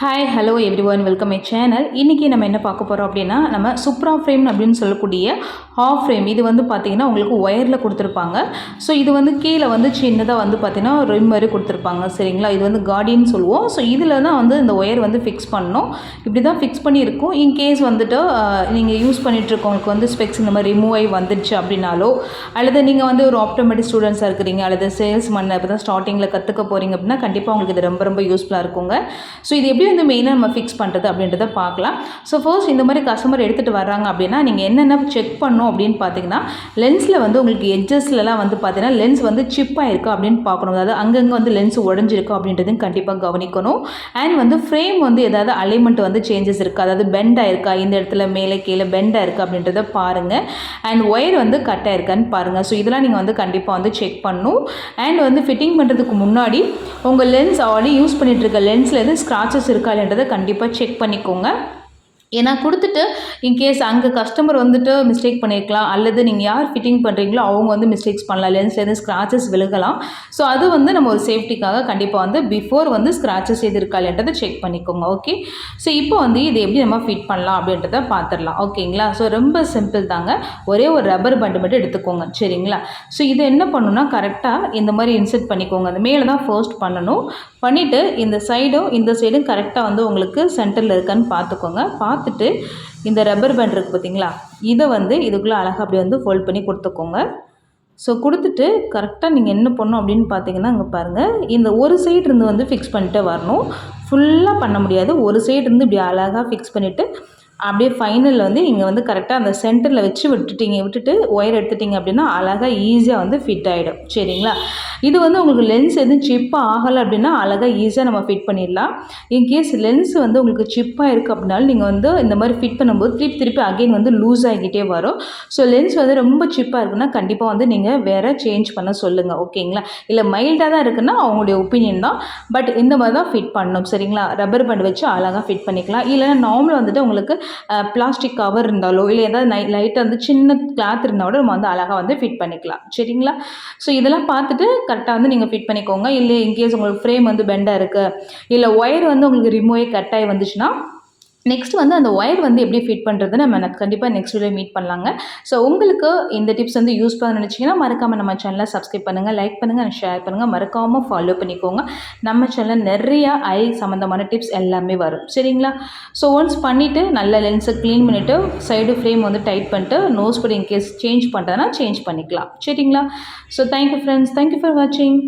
Hi hello every one welcome my channel இன்றைக்கி நம்ம என்ன பார்க்க போகிறோம் அப்படின்னா நம்ம சுப்ரா ஃப்ரேம் அப்படின்னு சொல்லக்கூடிய ஹாஃப் ஃப்ரேம் இது வந்து பார்த்திங்கன்னா உங்களுக்கு ஒயரில் கொடுத்துருப்பாங்க. ஸோ இது வந்து கீழே வந்து சின்னதாக வந்து பார்த்திங்கன்னா ரிம் மாதிரி கொடுத்துருப்பாங்க. சரிங்களா? இது வந்து கார்டின்னு சொல்லுவோம். ஸோ இதில் தான் வந்து இந்த ஒயர் வந்து ஃபிக்ஸ் பண்ணணும். இப்படி தான் ஃபிக்ஸ் பண்ணியிருக்கோம் இன்கேஸ் வந்துட்டு நீங்கள் யூஸ் பண்ணிகிட்ருக்கவங்களுக்கு வந்து ஸ்பெக்ஸ் இந்த மாதிரி ரிமூவ் ஆகி வந்துடுச்சு அப்படின்னாலோ அல்லது நீங்கள் வந்து ஒரு ஆப்டோமேட்டிக் ஸ்டூடெண்ட்ஸாக இருக்கிறீங்க அல்லது சேல்ஸ் மண்ணை இப்போ தான் ஸ்டார்டிங்கில் கற்றுக்க போகிறீங்க அப்படின்னா கண்டிப்பாக உங்களுக்கு இது ரொம்ப ரொம்ப யூஸ்ஃபுல்லாக இருக்குங்க. ஸோ இது எப்படி இந்த மெயினாக நம்ம ஃபிக்ஸ் பண்ணுறது அப்படின்றத பார்க்கலாம். ஸோ ஃபர்ஸ்ட் இந்த மாதிரி கஸ்டமர் எடுத்துகிட்டு வர்றாங்க அப்படின்னா நீங்கள் என்னென்ன செக் பண்ணும் அப்படின்னு பார்த்தீங்கன்னா லென்ஸில் வந்து உங்களுக்கு எட்ஜஸ்லலாம் வந்து பார்த்தீங்கன்னா லென்ஸ் வந்து சிப்பாக இருக்கா அப்படின்னு பார்க்கணும். அதாவது அங்கங்கே வந்து லென்ஸ் உடஞ்சிருக்கா அப்படின்றதையும் கண்டிப்பாக கவனிக்கணும். அண்ட் வந்து ஃப்ரேம் வந்து ஏதாவது அலைன்மெண்ட் வந்து சேஞ்சஸ் இருக்கா. அதாவது பெண்டாக இருக்கா இந்த இடத்துல மேலே கீழே பெண்டாக இருக்கா அப்படின்றத பாருங்கள் அண்ட் ஒயர் வந்து கட்டாக இருக்கான்னு பாருங்கள் ஸோ இதெல்லாம் நீங்கள் வந்து கண்டிப்பாக வந்து செக் பண்ணணும். அண்ட் வந்து ஃபிட்டிங் பண்ணுறதுக்கு முன்னாடி உங்கள் லென்ஸ் ஆல்ரெடி யூஸ் பண்ணிட்டு இருக்க லென்ஸில் எது ஸ்க்ராச்சஸ் இல்லைன்றதை கண்டிப்பாக செக் பண்ணிக்கோங்க. ஏன்னா கொடுத்துட்டு இன்கேஸ் அங்கே கஸ்டமர் வந்துட்டு மிஸ்டேக் பண்ணியிருக்கலாம் அல்லது நீங்கள் யார் ஃபிட்டிங் பண்ணுறீங்களோ அவங்க வந்து மிஸ்டேக்ஸ் பண்ணலாம் லென்ஸ்லேருந்து ஸ்க்ராச்சஸ் விழுகலாம். ஸோ அது வந்து நம்ம ஒரு சேஃப்டிக்காக கண்டிப்பாக வந்து பிஃபோர் வந்து ஸ்க்ராச்சஸ் எது இருக்காலன்றதை செக் பண்ணிக்கோங்க ஓகே ஸோ இப்போ வந்து இது எப்படி நம்ம ஃபிட் பண்ணலாம் அப்படின்றத பார்த்துடலாம் ஓகேங்களா? ஸோ ரொம்ப சிம்பிள் தாங்க. ஒரே ஒரு ரப்பர் பண்டு மட்டும் எடுத்துக்கோங்க சரிங்களா? ஸோ இது என்ன பண்ணணும்னா கரெக்டாக இந்த மாதிரி இன்செர்ட் பண்ணிக்கோங்க. அந்த மேலே தான் ஃபர்ஸ்ட் பண்ணணும். பண்ணிவிட்டு இந்த சைடும் இந்த சைடும் கரெக்டாக வந்து உங்களுக்கு சென்டரில் இருக்கான்னு பார்த்துக்கோங்க பார்த்து பார்த்துட்டு இந்த ரப்பர் பேண்ட் இருக்குது பார்த்தீங்களா? இதை வந்து இதுக்குள்ளே அழகாக அப்படி வந்து ஃபோல்ட் பண்ணி கொடுத்துக்கோங்க. ஸோ கொடுத்துட்டு கரெக்டாக நீங்கள் என்ன பண்ணணும் அப்படின்னு பார்த்தீங்கன்னா அங்கே பாருங்கள் இந்த ஒரு சைடு இருந்து வந்து ஃபிக்ஸ் பண்ணிட்டு வரணும். ஃபுல்லாக பண்ண முடியாது. ஒரு சைடு இருந்து இப்படி அழகாக ஃபிக்ஸ் பண்ணிவிட்டு அப்படியே ஃபைனலில் வந்து இங்கே வந்து கரெக்டாக அந்த சென்டரில் வச்சு விட்டுட்டீங்க விட்டுட்டு ஒயர் எடுத்துட்டிங்க அப்படின்னா அழகாக ஈஸியாக வந்து ஃபிட் ஆகிடும் சரிங்களா? இது வந்து உங்களுக்கு லென்ஸ் எதுவும் சிப்பாக ஆகலை அப்படின்னா அழகாக ஈஸியாக நம்ம ஃபிட் பண்ணிடலாம். இன்கேஸ் லென்ஸ் வந்து உங்களுக்கு சிப்பாக இருக்குது அப்படின்னாலும் நீங்கள் வந்து இந்த மாதிரி ஃபிட் பண்ணும்போது திருப்பி திருப்பி அகெயின் வந்து லூஸ் ஆகிக்கிட்டே வரும். ஸோ லென்ஸ் வந்து ரொம்ப சிப்பாக இருக்குன்னா கண்டிப்பாக வந்து நீங்கள் வேறு சேஞ்ச் பண்ண சொல்லுங்கள் ஓகேங்களா? இல்லை மைல்டாக தான் இருக்குன்னா அவங்களுடைய ஒப்பீனியன் தான். பட் இந்த மாதிரி தான் ஃபிட் பண்ணணும் சரிங்களா? ரப்பர் பண்ட் வச்சு அழகாக ஃபிட் பண்ணிக்கலாம். இல்லைன்னா நார்மல் வந்துட்டு உங்களுக்கு பிளாஸ்டிக் கவர் இருந்தாலோ இல்லை ஏதாவது நை லைட்டாக வந்து சின்ன கிளாத் இருந்தால் கூட நம்ம வந்து அழகாக வந்து ஃபிட் பண்ணிக்கலாம். சரிங்களா? ஸோ இதெல்லாம் பார்த்துட்டு கரெக்டாக வந்து நீங்கள் ஃபிட் பண்ணிக்கோங்க. இல்லை இன்கேஸ் உங்களுக்கு ஃப்ரேம் வந்து பெண்டாக இருக்குது இல்லை ஒயர் வந்து உங்களுக்கு ரிமூவே கட்டாகி வந்துச்சுன்னா நெக்ஸ்ட் வந்து அந்த ஒயர் வந்து எப்படி ஃபிட் பண்ணுறது நம்ம கண்டிப்பாக நெக்ஸ்ட் வீடியோ மீட் பண்ணலாங்க. ஸோ உங்களுக்கு இந்த டிப்ஸ் வந்து யூஸ் பண்ண நினச்சிங்கன்னா மறக்காமல் நம்ம சேனலை சப்ஸ்கிரைப் பண்ணுங்கள் லைக் பண்ணுங்கள் ஷேர் பண்ணுங்கள் மறக்காமல் ஃபாலோ பண்ணிக்கோங்க. நம்ம சேனலில் நிறையா ஐ சம்மந்தமான டிப்ஸ் எல்லாமே வரும். சரிங்களா? ஸோ ஒன்ஸ் பண்ணிவிட்டு நல்ல லென்ஸை க்ளீன் பண்ணிவிட்டு சைடு ஃப்ரேம் வந்து டைட் பண்ணிட்டு நோஸ் படி இன்கேஸ் சேஞ்ச் பண்ணுறதுனா சேஞ்ச் பண்ணிக்கலாம். சரிங்களா? So thank you friends thank you for வாட்சிங்